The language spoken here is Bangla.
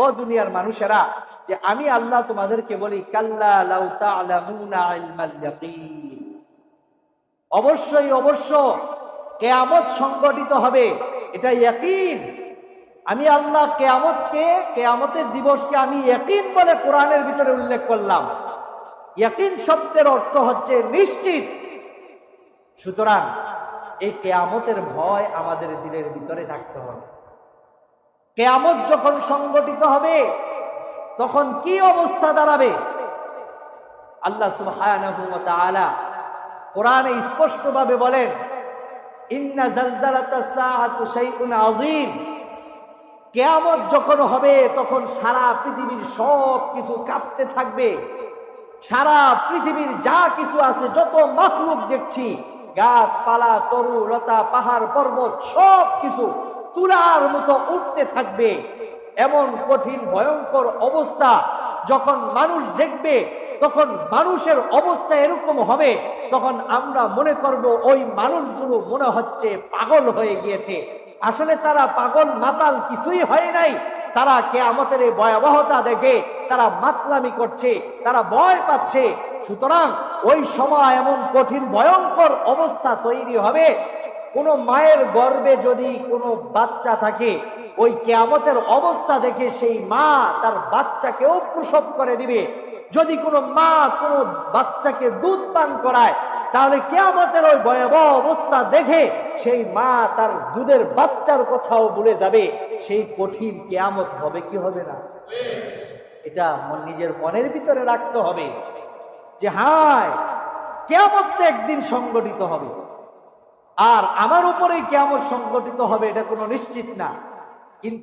ও দুনিয়ার মানুষেরা, যে আমি আল্লাহ তোমাদেরকে বলি অবশ্যই, অবশ্য কেয়ামত সংগঠিত হবে, এটা ইয়াকিন। আমি আল্লাহ কেয়ামতকে, কেয়ামতের দিবসকে আমি ইয়াকিন বলে কোরআনের ভিতরে উল্লেখ করলাম। ইয়াকিন শব্দের অর্থ হচ্ছে নিশ্চিত। সুতরাং এই কেয়ামতের ভয় আমাদের দিলের ভিতরে থাকতে হবে। কেয়ামত যখন সংগঠিত হবে, তখন কি অবস্থা দাঁড়াবে? আল্লাহ তাআলা কোরআনে স্পষ্টভাবে বলেন, ইন্না কেয়ামত যখন হবে, তখন সারা পৃথিবীর সব কিছু কাঁপতে থাকবে। সারা পৃথিবীর যা কিছু আছে, যত মাখলুক দেখছি গাছপালা, তরু, লতা, পাহাড়, পর্বত, সব কিছু তুলার মতো উঠতে থাকবে। এমন কঠিন, ভয়ঙ্কর অবস্থা যখন মানুষ দেখবে, তখন মানুষের অবস্থা এরকম হবে, তখন আমরা মনে করব ওই মানুষগুলো মনে হচ্ছে পাগল হয়ে গিয়েছে। আসলে তারা পাগল, মাতাল কিছুই হয় নাই। তারা কেয়ামতের এই ভয়াবহতা দেখে তারা মাতলামি করছে, তারা ভয় পাচ্ছে। সুতরাং ওই সময় এমন কঠিন, ভয়ঙ্কর অবস্থা তৈরি হবে। কোনো মায়ের গর্ভে যদি কোনো বাচ্চা থাকে, ওই কেয়ামতের অবস্থা দেখে সেই মা তার বাচ্চাকেও প্রসব করে দিবে। যদি কোনো মা কোনো বাচ্চাকে দুধ পান করায় তাহলে কেয়ামতের ওই ভয়াবহ অবস্থা দেখে সেই মা তার দুধের বাচ্চার কথাও ভুলে যাবে। সেই কঠিন কেয়ামত হবে কি হবে না? এটা নিজের মনের ভিতরে রাখতে হবে যে হায়, কেয়ামত তো একদিন সংগঠিত হবে। আর আমার উপরেই কেমন সংগঠিত হবে এটা কোনো নিশ্চিত না।